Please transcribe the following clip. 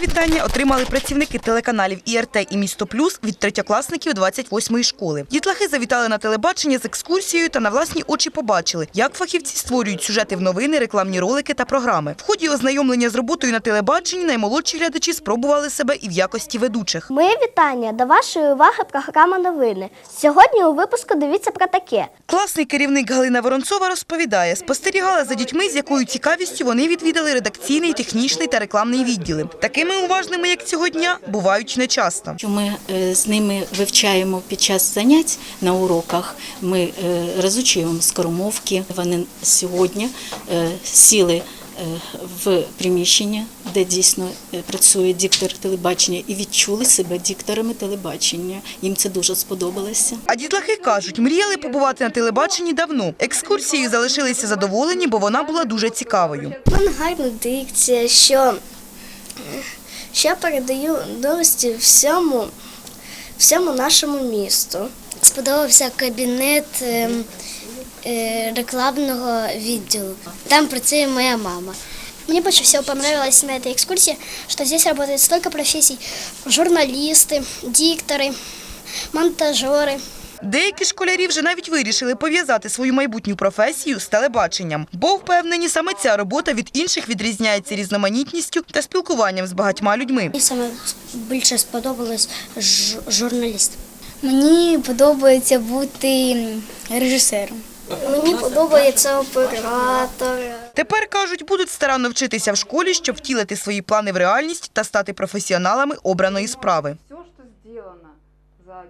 завдання отримали працівники телеканалів ІРТ і Місто Плюс від третьокласників 28-ї школи. Дітлахи завітали на телебачення з екскурсією та на власні очі побачили, як фахівці створюють сюжети в новини, рекламні ролики та програми. В ході ознайомлення з роботою на телебаченні наймолодші глядачі спробували себе і в якості ведучих. Моє вітання до вашої уваги програма новини. Сьогодні у випуску дивіться про таке. Класний керівник Галина Воронцова розповідає, спостерігала за дітьми, з якою цікавістю вони відвідали редакційний, технічний та рекламний відділи. Такими уважними, як цього дня, бувають нечасто. Ми е, з ними вивчаємо під час занять на уроках. Ми е, розучуємо скоромовки. Вони сьогодні е, сіли в приміщення, де дійсно працює диктор телебачення, і відчули себе дикторами телебачення. Їм це дуже сподобалося. А дітлахи кажуть, мріяли побувати на телебаченні давно. Екскурсією залишилися задоволені, бо вона була дуже цікавою. Мене гарна дикція, що, що я передаю новості всьому, всьому нашому місту. Сподобався кабінет ем, е, рекламного відділу. Там працює моя мама. Мне больше всего понравилось на этой экскурсии, что здесь работает столько профессий. Журналисты, дикторы, монтажеры. Деякі школярі вже навіть вирішили пов'язати свою майбутню професію з телебаченням, бо впевнені, саме ця робота від інших відрізняється різноманітністю та спілкуванням з багатьма людьми. Мені саме більше сподобалось журналіст. Мені подобається бути режисером. Мені подобається оператор. Тепер кажуть, будуть старанно вчитися в школі, щоб втілити свої плани в реальність та стати професіоналами обраної справи.